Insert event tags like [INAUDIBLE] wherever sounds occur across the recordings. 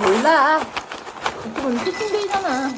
몰라. 그건 피팅데이잖아.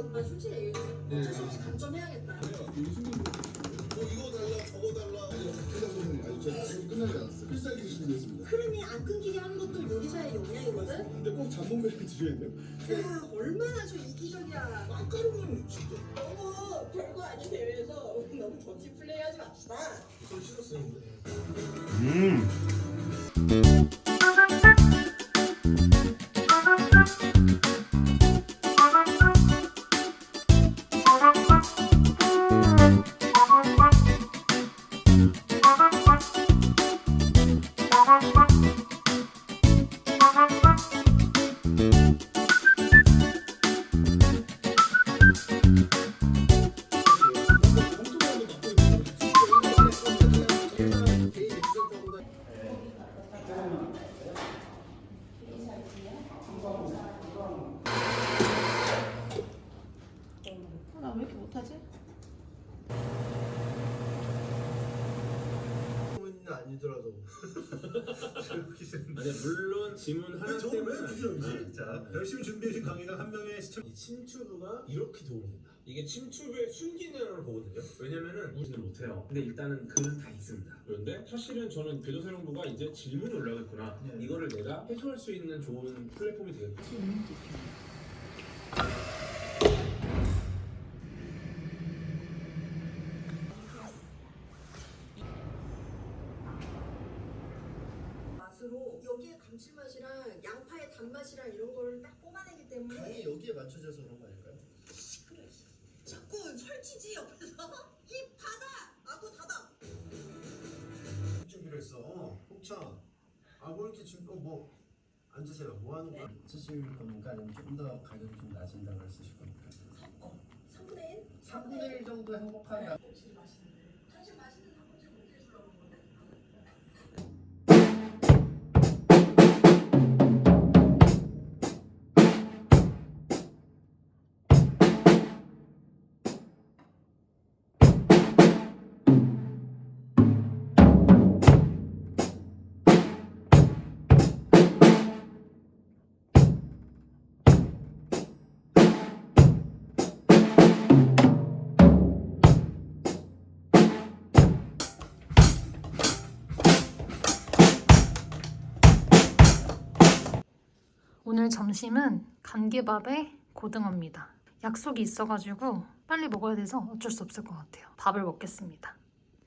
아 솔직히 얘기해. 어쩔 수 없이 감점해야겠다. 뭐 이거 달라 저거 달라. 회장 선생님 아니 저 지금 끝나지 않았어요. 필살기 준비했습니다. 흐름이 안 끊기게 하는 것도 요리사의 역량이거든. 근데 꼭 잠봉매를 드셔야 돼요. 야 얼마나 저 이기적이야. 빵가루는 진짜 너무 별거 아닌 대회에서. 너무 더티 플레이 하지 맙시다. 저 싫었어요. 나 물론 지문 하나 저는 왜 때문에 부정이지? 자, 열심히 준비해주신 강의가 한 명의 시청. 이 침투부가 이렇게 도움이 된다. 이게 침투부의 순기능을 보거든요. 왜냐면은 우리는 못해요. 근데 일단은 글은 다 있습니다. 그런데 사실은 저는 교도사령부가 이제 질문이 올라갔구나. 네. 이거를 내가 해소할 수 있는 좋은 플랫폼이 되겠다. 맛으로 여기에 감칠맛이랑 양파의 단맛이랑 이런 거를 딱 뽑아내기 때문에 강이 여기에 맞춰져서 그런 거 아닐까요? 자꾸 설치지 옆에서 입 닫아. 아고 닫아. 준비를 했어 어, 홍차 아 뭐 이렇게 지금 어, 뭐 앉으세요 뭐 하는 거야? 쓰실 겁니까? 아니면 조금 더 가격이 좀 낮은 당을 쓰실 겁니까? 3분의 1? 3분의 1 정도 행복한 당 당신 맛있는 점심은 간계밥에 고등어입니다. 약속이 있어가지고 빨리 먹어야 돼서 어쩔 수 없을 것 같아요. 밥을 먹겠습니다.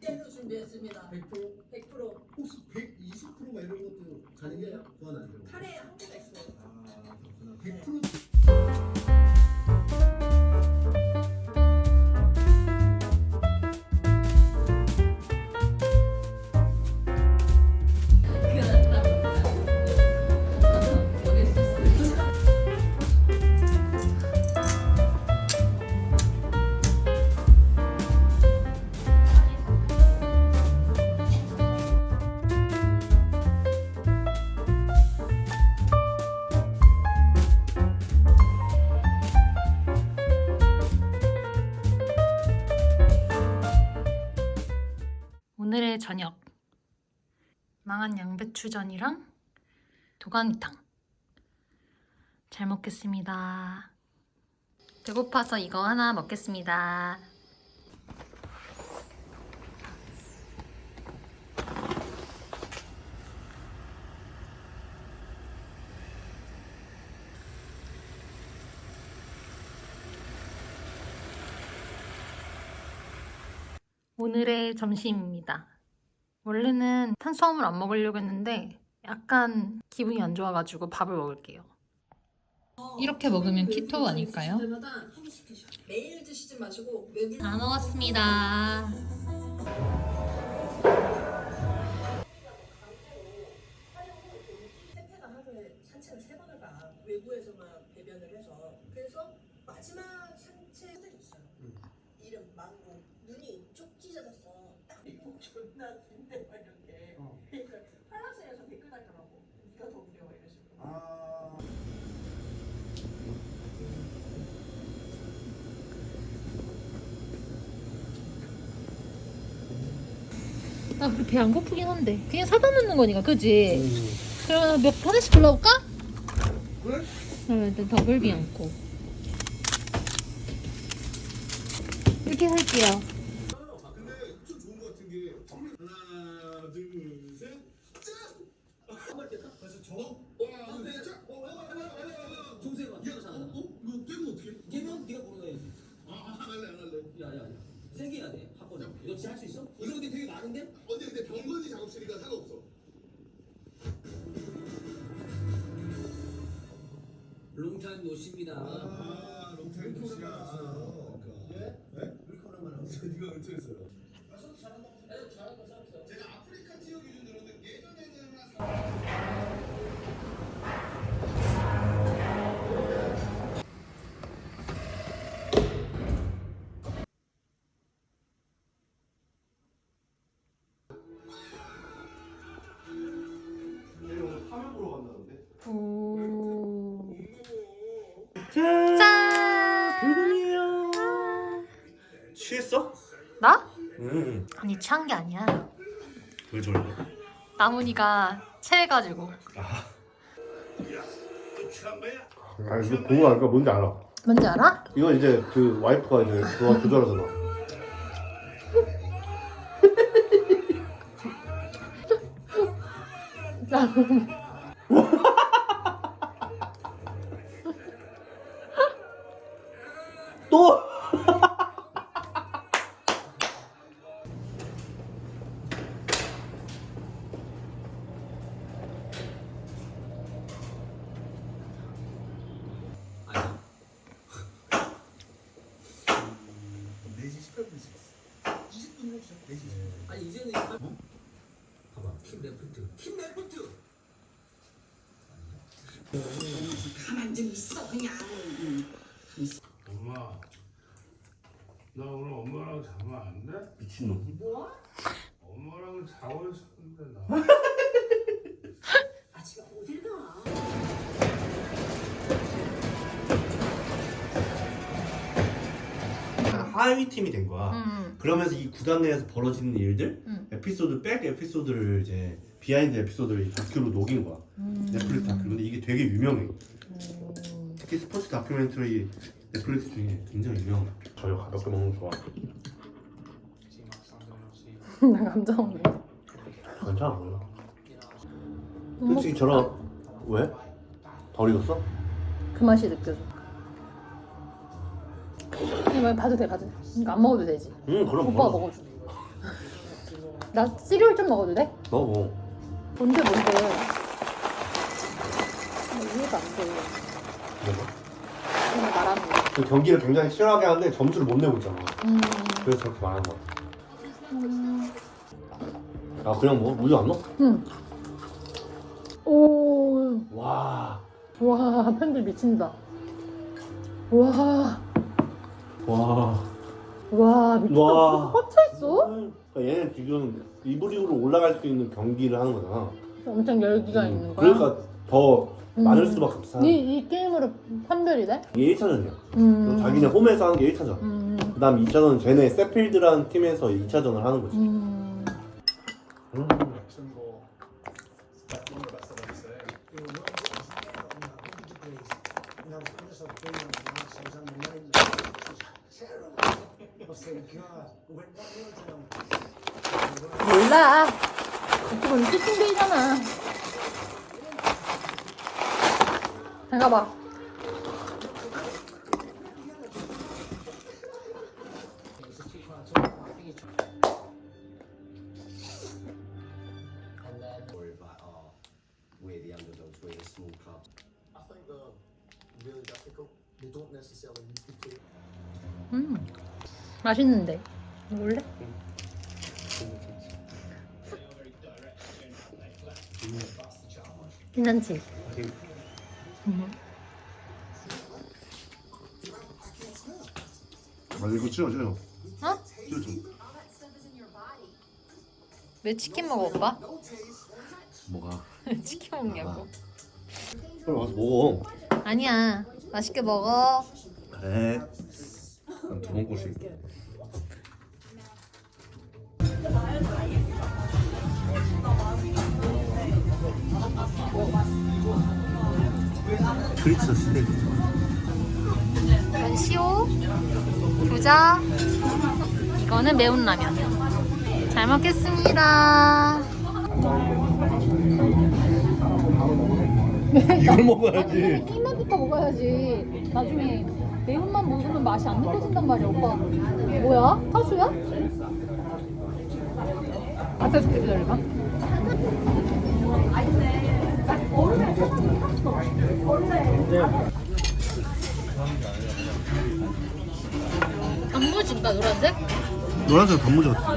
로 준비했습니다. 100%? 100%. 혹시 120%가 이런 것도 가능해요? 그건 안 돼요 카레에 한 망한 양배추전이랑 도가니탕 잘 먹겠습니다. 배고파서 이거 하나 먹겠습니다. 오늘의 점심입니다. 원래는 탄수화물 안 먹으려고 했는데 약간 기분이 안 좋아가지고 밥을 먹을게요. 이렇게 먹으면 키토 아닐까요? 매일 드시지 마시고 다 먹었습니다. 나 그렇게 배안 고프긴 한데 그냥 사다 놓는 거니까 그지? 그럼 몇 하나씩 골라볼까? 그래? 그럼 일단 더블 비앙코 이렇게 살게요 은퇴했어요 제가 아프리카 지역 기준으로는 예전에는 한 오늘 화면 보러 간다는데? 오... 짠! 짠! 불금이에요. 취했어? 나? 응. 아니 취한 게 아니야 왜 저래? 나문이가 체해가지고 아 이거 보고 알까 뭔지 알아. 뭔지 알아? 이건 이제 그 와이프가 이제 그거 조절하잖아. 또? 아니. 4시 18분씩 20분 해주자 4시 10분 아니 이제는 봐봐. 킴 레프트. 가만 좀 있어 그냥. 엄마, 나 오늘 엄마랑 자면 안 돼? 미친놈. 뭐? 엄마랑 자고 있었는데 나. 아 지금 어딜 가? 하위 팀이 된 거야. 음. 그러면서 이 구단 내에서 벌어지는 일들, 음. 에피소드 백 에피소드를 이제 비하인드 에피소드를 다큐로 녹인 거야. 음. 넷플릭스 다큐. 근데 이게 되게 유명해. 특히 스포츠 다큐멘터리 넷플릭스 중에 굉장히 유명해. 저녁 가볍게 먹는 거 좋아. [LAUGHS] 나 감정 없네 괜찮아 몰라. 솔직히 저런 왜? 덜 익었어? 그 맛이 느껴져 이거 봐도 돼 봐도 돼 이거 안 먹어도 되지 응 그럼 오빠가 먹어. 먹어줘 나 시리얼 좀 먹어도 돼? 먹어. 뭔데 뭔데 나 이해가 안돼 먹어. 그냥 말하는 거 그 경기를 굉장히 싫어하게 하는데 점수를 못 내고 있잖아. 음. 그래서 저렇게 말하는 거야. 음. 아 그냥 뭐 우유 안 넣어? 응. 오, 와. 와, 팬들 미친다. 와, 와. 와, 미쳤다. 와. 꽉차 있어? 그러니까 얘는 지금 리브리그로 올라갈 수 있는 경기를 하는 거잖아. 엄청 열기가 음, 있는 거야. 그러니까 더 음. 많을 수밖에 없어. 이, 이 게임으로 판별이 돼? 이게 1차전이야. 음. 자기네 홈에서 하는 게 1차전. 음. 그 다음 2차전은 쟤네 세필드라는 팀에서 2차전을 하는 거지. 음. 뭐 몰라. 유튜브는 피팅데이잖아. 잘 가봐. And then worry about oh, we're the underdogs, we're a small club. I think they're really difficult. They don't necessarily need to play. 음, 맛있는데. 먹을래? 괜찮지? 음. 아 이거 찍어. 어? 찍어. 왜 치킨 먹어 오빠? 뭐가? [LAUGHS] 치킨 먹냐고? 빨리 와서 먹어. 아니야. 맛있게 먹어. 그래. 두번 꼬시. 크리스 스테이크. 이건 시오, 교자, 이거는 매운 라면. 잘 먹겠습니다. 이걸 먹어야지. 흰맛부터 먹어야지. 나중에 매운맛 먹으면 맛이 안 느껴진단 말이야, 오빠. 뭐야? 타수야? 줄게 기다려봐. 단무지인가 노란색? 노란색 단무지 같아.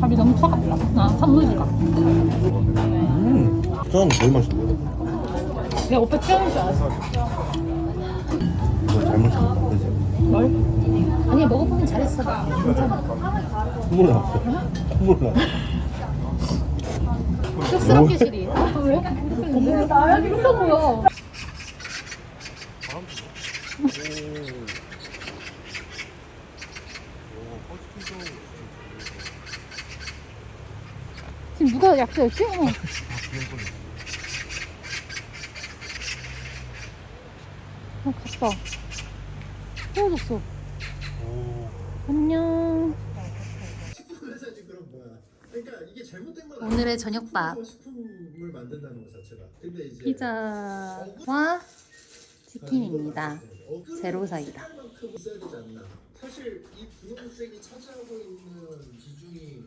밥이 너무 차갑다. 아, 단무지가. 음. 저는 제일 맛있네. 내가 오빠 취향인 줄 알았어. 이거 잘못 찾았다. 그지? 뭘? 아니야, 먹어보긴 잘했어. 괜찮아. 국물 나왔어. 국물 나. 시리. 아. 지금 누가 약자였지? 어머. 어, 갔다. 헤어졌어. 안녕. 오늘의 저녁밥. 그 식품을 만든다는 것 자체가. 근데 이제 피자와 어, 치킨입니다. 아, 어, 제로 사이다. 사실 이 분홍색이 차지하고 있는 비중이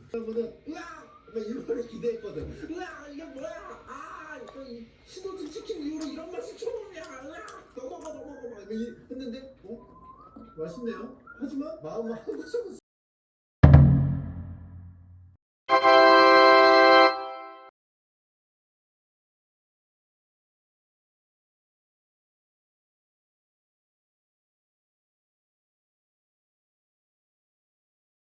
으악! 이걸 기대했거든. 으악! 이게 뭐야? 아! 이거 신호등 치킨 이후로 이런 맛이 처음이야. 으악! 넘어가 넘어가 막 했는데 어? 맛있네요. 하지만 마음은 한국 사람